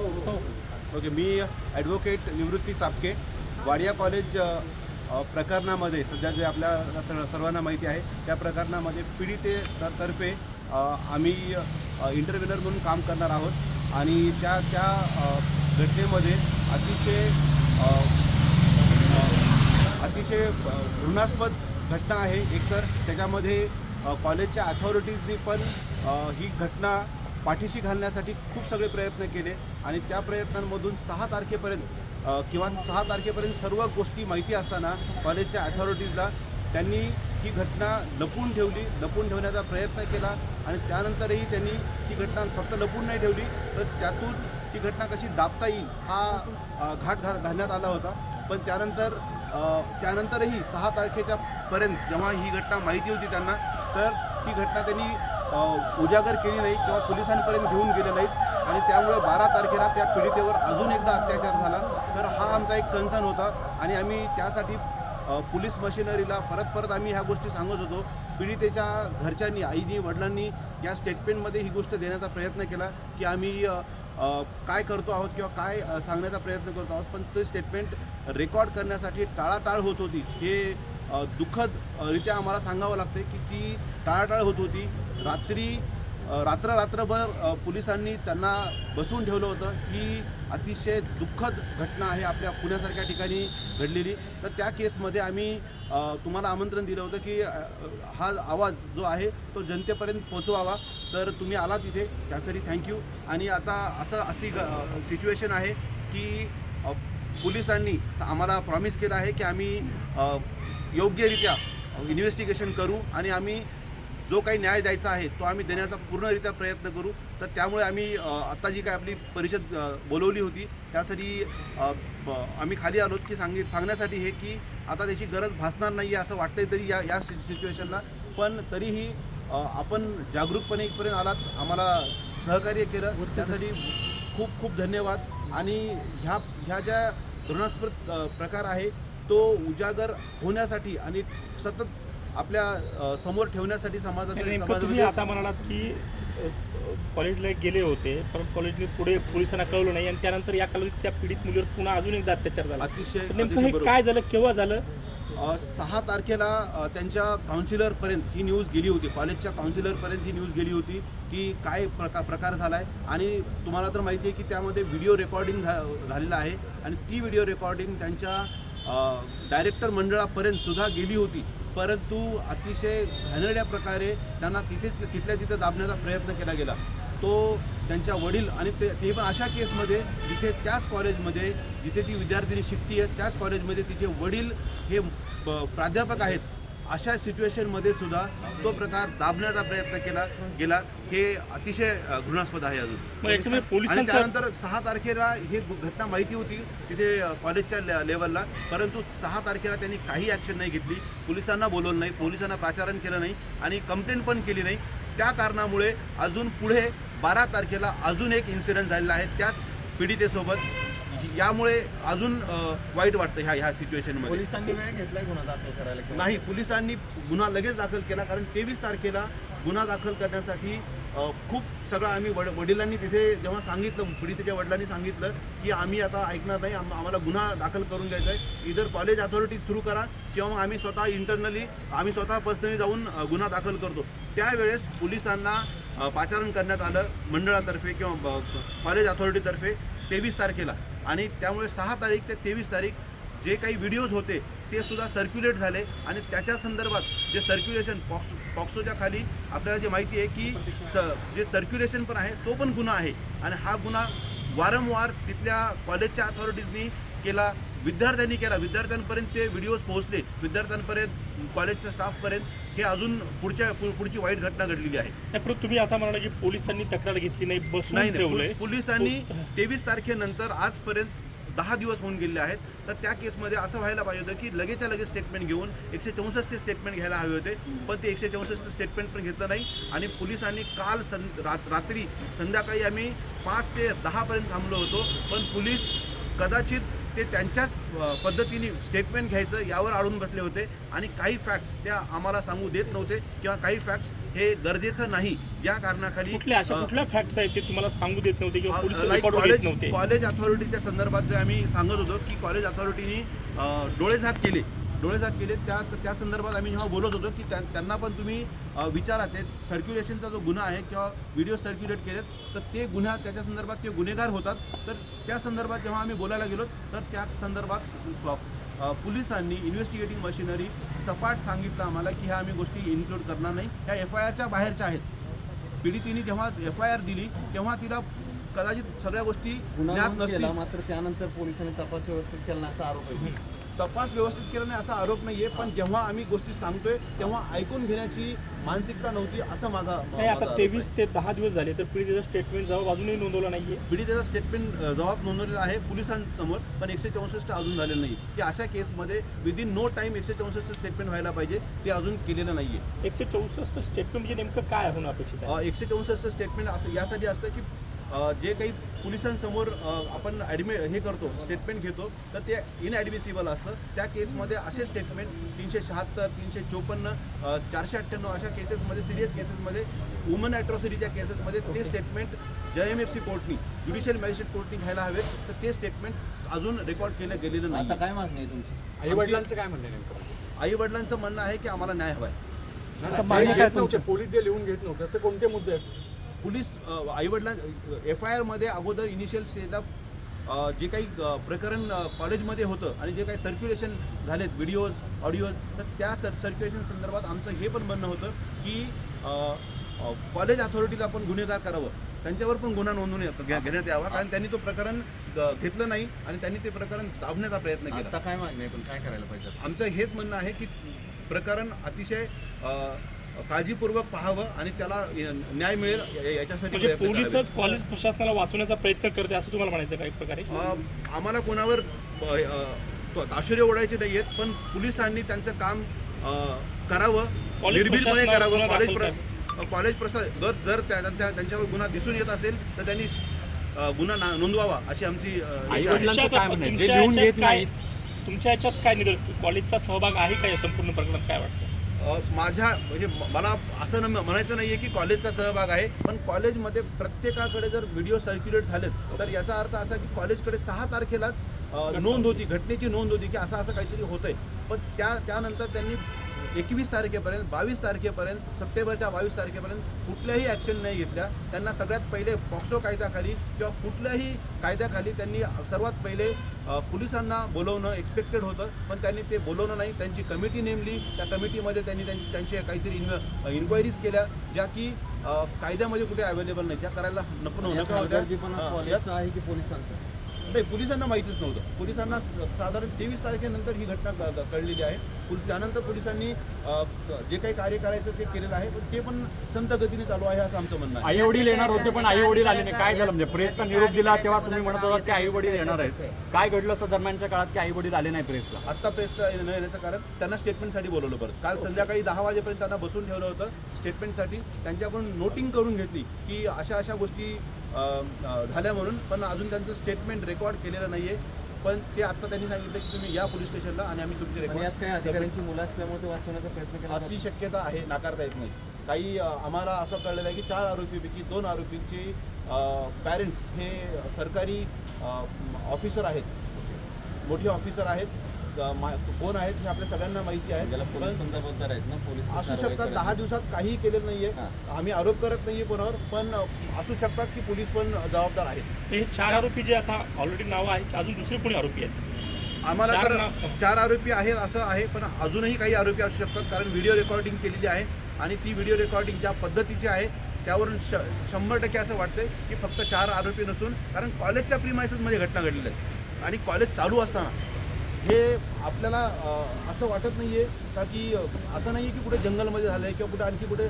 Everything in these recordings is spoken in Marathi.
ओके मी ॲडव्होकेट निवृत्ती चापके वाडिया कॉलेज प्रकरणामध्ये सध्या जे आपल्या सर्वांना माहिती आहे त्या प्रकरणामध्ये पीडितेतर्फे तर्फे आम्ही इंटरव्ह्युनर म्हणून काम करणार आहोत. आणि त्या त्या घटनेमध्ये अतिशय अतिशय घृणास्पद घटना आहे एकतर. त्याच्यामध्ये कॉलेजच्या अथॉरिटीजनी पण ही घटना पाठीशी घालण्यासाठी खूप सगळे प्रयत्न केले आणि त्या प्रयत्नांमधून सहा तारखेपर्यंत किंवा सहा तारखेपर्यंत सर्व गोष्टी माहिती असताना कॉलेजच्या अथॉरिटीजला त्यांनी ही घटना लपून ठेवली लपून ठेवण्याचा प्रयत्न केला आणि त्यानंतरही त्यांनी ही घटना फक्त लपून नाही ठेवली तर त्यातून ती घटना कशी दाबता येईल हा घाट घा घालण्यात आला होता. पण त्यानंतर त्यानंतरही सहा तारखेच्या पर्यंत जेव्हा ही घटना माहिती होती त्यांना तर ती घटना त्यांनी उजागर केली नाही किंवा पोलिसांपर्यंत घेऊन गेले नाहीत. आणि त्यामुळे बारा तारखेला त्या पीडितेवर अजून एकदा अत्याचार झाला. तर हा आमचा एक कन्सर्न होता. आणि आम्ही त्यासाठी पोलीस मशिनरीला परत परत आम्ही ह्या गोष्टी सांगत होतो. पीडितेच्या घरच्यांनी आईनी वडिलांनी या स्टेटमेंटमध्ये ही गोष्ट देण्याचा प्रयत्न केला की आम्ही काय करतो आहोत किंवा काय सांगण्याचा प्रयत्न करतो आहोत. पण ते स्टेटमेंट रेकॉर्ड करण्यासाठी टाळाटाळ होत होती. हे दुःखद रित्या आम्हाला सांगावं लागते की ती टाळाटाळ होत होती. रात्री रात्र रात्रभर पोलिसांनी त्यांना बसवून ठेवलं होतं. ही अतिशय दुःखद घटना आहे आपल्या पुण्यासारख्या ठिकाणी घडलेली. तर त्या केसमध्ये आम्ही तुम्हाला आमंत्रण दिलं होतं की हा आवाज जो आहे तो जनतेपर्यंत पोचवावा तर तुम्ही आला तिथे त्यासाठी थँक्यू. आणि आता असं अशी सिच्युएशन आहे की पोलिसांनी आम्हाला प्रॉमिस केलं आहे की आम्ही योग्यरित्या इन्व्हेस्टिगेशन करू आणि आम्ही जो काही न्याय द्यायचा आहे तो आम्ही देण्याचा पूर्णरित्या प्रयत्न करू. तर त्यामुळे आम्ही आत्ता जी काय आपली परिषद बोलवली होती त्यासाठी आम्ही खाली आलो की सांगित सांगण्यासाठी हे की आता त्याची गरज भासणार नाही आहे असं वाटतंय तरी या या सिच्युएशनला पण तरीही आपण जागरूकपणे इथपर्यंत आलात आम्हाला सहकार्य केलं. त्यासाठी खूप खूप धन्यवाद. आणि ह्या ह्या ज्या घृणास्पद प्रकार आहे. तो उजागर होण्यासाठी आणि सतत आपल्यासमोर ठेवण्यासाठी समाजामध्ये आता म्हणालात की कॉलेजला गेले होते पण कॉलेजने पुढे पोलिसांना कळवलं नाही. आणि त्यानंतर या त्या पीडित मुलीवर पुन्हा अजून एकदा अत्याचार झाला. अतिशय नेमकं हे. काय झालं केव्हा झालं? सहा तारखेला त्यांच्या काउन्सिलरपर्यंत ही न्यूज गेली होती. कॉलेजच्या काउन्सिलरपर्यंत ही न्यूज गेली होती की काय प्रका प्रकार झाला आहे आणि तुम्हाला तर माहिती आहे की त्यामध्ये व्हिडिओ रेकॉर्डिंग झा झालेलं आहे. आणि ती व्हिडिओ रेकॉर्डिंग त्यांच्या डायरेक्टर मंडळापर्यंत सुद्धा गेली होती. परंतु अतिशय घाणेरड्या प्रकारे त्यांना तिथे तिथल्या तिथं दाबण्याचा प्रयत्न केला गेला. तो त्यांच्या वडील आणि ते ते पण अशा केसमध्ये जिथे त्याच कॉलेजमध्ये जिथे ती विद्यार्थिनी शिकती आहे त्याच कॉलेजमध्ये तिचे वडील हे प्राध्यापक आहेत. अशा सिच्युएशनमध्ये सुद्धा तो प्रकार दाबण्याचा प्रयत्न केला गेला. हे अतिशय घृणास्पद आहे अजून. आणि त्यानंतर सहा तारखेला ही घटना माहिती होती तिथे कॉलेजच्या ले- लेवलला. परंतु सहा तारखेला त्यांनी काही ॲक्शन नाही घेतली. पोलिसांना बोलवलं नाही. पोलिसांना प्राचारण केलं नाही आणि कंप्लेंट पण केली नाही. त्या कारणामुळे अजून पुढे बारा तारखेला अजून एक इन्सिडेंट झालेला आहे त्याच पीडितेसोबत. यामुळे अजून वाईट वाटतं ह्या ह्या सिच्युएशनमध्ये पोलिसांनी वेळ घेतलाय गुन्हा दाखल करायला नाही पोलिसांनी गुन्हा लगेच दाखल केला कारण तेवीस तारखेला गुन्हा दाखल करण्यासाठी खूप सगळं आम्ही वड वडिलांनी तिथे जेव्हा सांगितलं पीडितेच्या वडिलांनी सांगितलं की आम्ही आता ऐकणार नाही आम- आम्हाला गुन्हा दाखल करून घ्यायचा आहे. इधर कॉलेज अथॉरिटीज थ्रू करा किंवा आम्ही स्वतः इंटरनली आम्ही स्वतः पर्सनली जाऊन गुन्हा दाखल करतो. त्यावेळेस पोलिसांना पाचारण करण्यात आलं मंडळातर्फे किंवा ब- कॉलेज अथॉरिटीतर्फे तेवीस तारखेला. आणि त्यामुळे सहा तारीख ते तेवीस तारीख जे काही व्हिडिओज होते ते सुद्धा सर्क्युलेट झाले. आणि त्याच्या संदर्भात जे सर्क्युलेशन पॉक्स पॉक्सोच्या खाली आपल्याला जे माहिती आहे की स जे सर्क्युलेशन पण आहे तो पण गुन्हा आहे. आणि हा गुन्हा वारंवार तिथल्या कॉलेजच्या अथॉरिटीजनी केला. विद्यार्थ्यांनी केला. विद्यार्थ्यांपर्यंत ते व्हिडिओज पोहोचले. विद्यार्थ्यांपर्यंत कॉलेजच्या स्टाफपर्यंत हे अजून पुढच्या पुढची वाईट घटना घडलेली आहे. तुम्ही आता म्हणाला की पोलिसांनी तक्रार घेतली नाही बसून नाही पोलिसांनी तेवीस तारखेनंतर आजपर्यंत दहा दिवस होऊन गेले आहेत. तर त्या केसमध्ये असं व्हायला पाहिजे होतं की लगेचच्या लगेच स्टेटमेंट घेऊन एकशे चौसष्ट स्टेटमेंट घ्यायला हवे होते. पण ते एकशे चौसष्ट स्टेटमेंट पण घेतलं नाही. आणि पोलिसांनी काल सं रात रात्री संध्याकाळी आम्ही पाच ते दहापर्यंत थांबलो होतो. पण पोलीस कदाचित ते त्यांच्याच पद्धतीने स्टेटमेंट घ्यायचं यावर अडून बसले होते. आणि काही फॅक्ट्स त्या आम्हाला सांगू देत नव्हते किंवा काही फॅक्ट्स हे गरजेचं नाही. या कारणाखाली कुठल्या फॅक्ट्स आहेत ते तुम्हाला सांगू देत नव्हते किंवा कॉलेज नव्हते? कॉलेज अथॉरिटीच्या संदर्भात जे आम्ही सांगत होतो की कॉलेज अथॉरिटीनी डोळेझाक केले. डोळेझाक केले. त्या त्या संदर्भात आम्ही जेव्हा बोलत होतो की त्या- त्यांना पण तुम्ही विचारा. ते सर्क्युलेशनचा जो गुन्हा आहे किंवा व्हिडिओ सर्क्युलेट केलेत तर ते गुन्हा त्याच्या संदर्भात ते गुन्हेगार होतात. तर त्या संदर्भात जेव्हा आम्ही बोलायला गेलो तर त्या संदर्भात पोलिसांनी इन्व्हेस्टिगेटिंग मशिनरी सपाट सांगितलं आम्हाला की ह्या आम्ही गोष्टी इन्क्लूड करणार नाही. ह्या एफ आय आरच्या बाहेरच्या आहेत. पीडितीने जेव्हा एफ आय आर दिली तेव्हा तिला कदाचित सगळ्या गोष्टी ज्ञात नसतील. मात्र त्यानंतर पोलिसांनी तपास व्यवस्थित केला असा आरोप आहे. तपास व्यवस्थित केला नाही असा आरोप नाहीये पण जेव्हा आम्ही गोष्टी सांगतोय तेव्हा ऐकून घेण्याची मानसिकता नव्हती असं माझा नाही आता तेवीस ते दहा दिवस झाले तर पीडितेचं स्टेटमेंट जबाब अजूनही नोंदवलं नाहीये. पीडितेचा स्टेटमेंट जबाब नोंदवलेला आहे पोलिसांसमोर पण एकशे चौसष्ट अजून झालेलं नाही की अशा केसमध्ये विदिन नो टाईम एकशे चौसष्ट स्टेटमेंट व्हायला पाहिजे ते अजून केलेलं नाहीये. एकशे चौसष्ट स्टेटमेंट म्हणजे नेमकं काय होणं अपेक्षित एकशे चौसष्ट स्टेटमेंट असं यासाठी असतं की जे काही पोलिसांसमोर आपण ॲडमिट हे करतो स्टेटमेंट घेतो तर ते इनॲडमिसिबल असतं. त्या केसमध्ये असे स्टेटमेंट तीनशे शहात्तर तीनशे चोपन्न चारशे अठ्ठ्याण्णव अशा केसेसमध्ये सिरियस केसेसमध्ये वुमन ॲट्रॉसिटीच्या केसेसमध्ये ते statement J M F C कोर्टनी ज्युडिशियल मॅजिस्ट्रेट कोर्टनी घ्यायला हवेत. तर ते स्टेटमेंट अजून रेकॉर्ड केलं गेलेलं आता नाही काय मागणी आहे तुमची? आई वडिलांचं काय म्हणणं आहे नेमकं? आई वडिलांचं म्हणणं आहे की आम्हाला न्याय हवा आहे पोलीस जे लिहून घेत नव्हते. असे कोणते मुद्दे आहेत? पोलीस आईवडिलां एफ आय आरमध्ये अगोदर इनिशियल स्टेजला जे काही प्रकरण कॉलेजमध्ये होतं आणि जे काही सर्क्युलेशन झालेत व्हिडिओज ऑडिओज तर त्या सर सर्क्युलेशन संदर्भात आमचं हे पण म्हणणं होतं की कॉलेज अथॉरिटीला आपण गुन्हेगार करावं. त्यांच्यावर पण गुन्हा नोंदवून घेण्यात यावा. कारण त्यांनी तो प्रकरण घेतलं नाही आणि त्यांनी ते प्रकरण दाबण्याचा प्रयत्न केला. आता काय मागणी आहे? पण काय करायला पाहिजे? आमचं हेच म्हणणं आहे की प्रकरण अतिशय काळजीपूर्वक पाहावं आणि त्याला न्याय मिळेल याच्यासाठी म्हणजे. पोलीसच कॉलेज प्रशासनाला वाचवण्याचा प्रयत्न करते असं तुम्हाला म्हणायचं काही प्रकारे? अ, आम्हाला कोणावर ताशेरे ओढायचे नाही आहेत पण पोलिसांनी त्यांचं काम अ, करावं निर्भीडपणे करावं. कॉलेज कॉलेज प्रसा जर जर त्या त्या- त्यांच्यावर गुन्हा दिसून येत असेल तर त्यांनी गुन्हा नोंदवावा अशी आमची तुमच्या काय याच्यात काय- काय निर कॉलेजचा सहभाग आहे का या संपूर्ण प्रकरणात? काय वाटतं? माझ्या म्हणजे मला असं न म्हणायचं नाहीये की कॉलेजचा सहभाग आहे पण कॉलेजमध्ये प्रत्येकाकडे जर व्हिडिओ सर्क्युलेट झालेत तर याचा अर्थ असा की कॉलेजकडे सहा तारखेलाच नोंद होती घटनेची नोंद होती की असं असं काहीतरी होतंय. पण त्या त्यानंतर त्यांनी एकवीस तारखेपर्यंत बावीस तारखेपर्यंत सप्टेंबरच्या बावीस तारखेपर्यंत कुठल्याही ॲक्शन नाही घेतल्या. त्यांना सगळ्यात पहिले पॉक्सो कायद्याखाली किंवा कुठल्याही कायद्याखाली त्यांनी सर्वात पहिले पोलिसांना बोलवणं एक्सपेक्टेड होतं. पण त्यांनी ते बोलवलं नाही. त्यांची कमिटी नेमली. त्या कमिटीमध्ये त्यांनी त्यां- त्यांचे काहीतरी इन्व इन्क्वायरीज केल्या ज्या की कायद्यामध्ये कुठे अवेलेबल नाही. त्या करायला नको नका होत्या. आहे की पोलिसांचा? नाही पोलिसांना माहितीच नव्हतं. पोलिसांना साधारण तेवीस तारखेनंतर ही घटना कळलेली आहे. त्यानंतर पोलिसांनी जे काही कार्य करायचं ते केलेलं आहे पण ते पण संत गतीने चालू आहे असं आमचं म्हणणं आई वडील येणार होते पण आई वडील आले नाही. काय झालं? म्हणजे प्रेसचा निरोप दिला तेव्हा तुम्ही म्हणत होता की आई वडील येणार आहेत. काय घडलं असं दरम्यानच्या काळात की आई वडील आले नाही प्रेसला? आत्ता प्रेसला न येण्याचं कारण त्यांना स्टेटमेंटसाठी बोलवलं परत. काल संध्याकाळी दहा वाजेपर्यंत त्यांना बसून ठेवलं होतं स्टेटमेंटसाठी. त्यांच्याकडून नोटिंग करून घेतली की अशा अशा गोष्टी झाल्या म्हणून पण अजून त्यांचं स्टेटमेंट रेकॉर्ड केलेलं नाही आहे पण ते आत्ता त्यांनी सांगितलं की तुम्ही या पोलीस स्टेशनला आणि आम्ही तुमचे रेकॉर्ड अधिकाऱ्यांची मुलं असल्यामुळे वाचवण्याचा प्रयत्न केला अशी शक्यता आहे नाकारता येत नाही. काही आम्हाला असं कळलेलं आहे की चार आरोपीपैकी दोन आरोपींचे पॅरेंट्स हे सरकारी ऑफिसर आहेत. मोठे ऑफिसर आहेत. कोण आहेत हे आपल्या सगळ्यांना माहिती आहे. असू शकतात दहा नाही. दिवसात काहीही केलेलं नाहीये. हां. आम्ही आरोप करत नाहीये कोणावर पण असू शकतात की पोलीस पण जबाबदार आहेत. हे चार आरोपी जे आता ऑलरेडी नावं आहेत अजून दुसरे कोणी आरोपी आहेत? आम्हाला तर चार आरोपी आहेत असं आहे पण अजूनही काही आरोपी असू शकतात कारण व्हिडिओ रेकॉर्डिंग केलेली आहे आणि ती व्हिडिओ रेकॉर्डिंग ज्या पद्धतीची आहे त्यावरून श शंभर टक्के असं वाटतंय की फक्त चार आरोपी नसून कारण कॉलेजच्या प्रिमायसेसमध्ये घटना घडलेल्या आहेत. आणि कॉलेज चालू असताना हे आपल्याला असं वाटत नाही आहे का की असं नाही आहे की कुठे जंगलमध्ये झालं आहे किंवा कुठे आणखी कुठे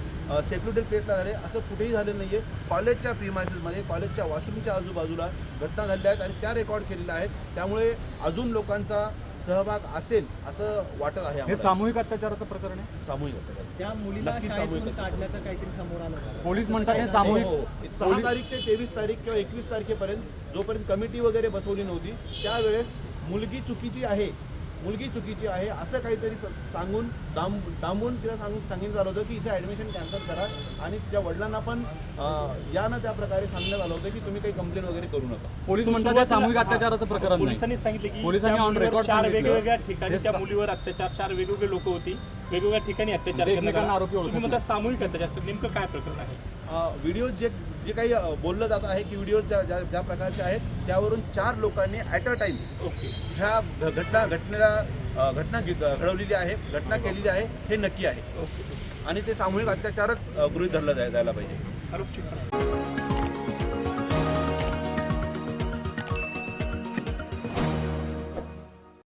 सेक्युरिटी प्लेटला झाले असं कुठेही झालं नाही आहे कॉलेजच्या प्रिमायसेसमध्ये कॉलेजच्या वॉशरूमच्या आजूबाजूला घटना झालेल्या आहेत आणि त्या रेकॉर्ड केलेल्या आहेत त्यामुळे अजून लोकांचा सहभाग असेल असं वाटत आहे हे. सामूहिक अत्याचाराचं प्रकरण आहे सामूहिक होतं. त्या मुलीला नक्की सामूहिक. काढल्याचं काहीतरी समोर आलं? पोलीस म्हणतात हे हो, सामूहिक हो. सहा तारीख ते तेवीस तारीख किंवा एकवीस तारखेपर्यंत जोपर्यंत कमिटी वगैरे बसवली नव्हती त्यावेळेस मुलगी चुकीची आहे मुलगी चुकीची आहे असं काहीतरी सांगून दाम डांबून तिला सांगून सांगितलं झालं होतं की हिचं ॲडमिशन कॅन्सल करा आणि तिच्या वडिलांना पण अं, यानं त्या प्रकारे सांगण्यात आलं होतं की तुम्ही काही कंप्लेंट वगैरे करू नका पोलीस म्हणतात सामूहिक अत्याचाराचं प्रकरण नाही पोलिसांनी सांगितले की पोलिसांनी मुलीवर record चार. वेगवेगळ्या ठिकाणी त्या सा- मुलीवर अत्याचार चार वेगवेगळे लोक होती वेगवेगळ्या ठिकाणी अत्याचार करण्यात. आरोपी ओळखत तुम्ही म्हणता सामूहिक अत्याचार नेमकं काय प्रकरण आहे व्हिडिओ जे जे काही बोललं जात आहे की व्हिडिओ ज्या ज्या ज्या प्रकारचे आहेत त्यावरून चार लोकांनी ॲट अ टाईम ओके. ह्या घटना घटनेला घटना घ- घडवलेली आहे घटना केलेली आहे हे नक्की आहे. ओके. आणि ते सामूहिक अत्याचारच गृहीत धरलं जाय- जायला पाहिजे.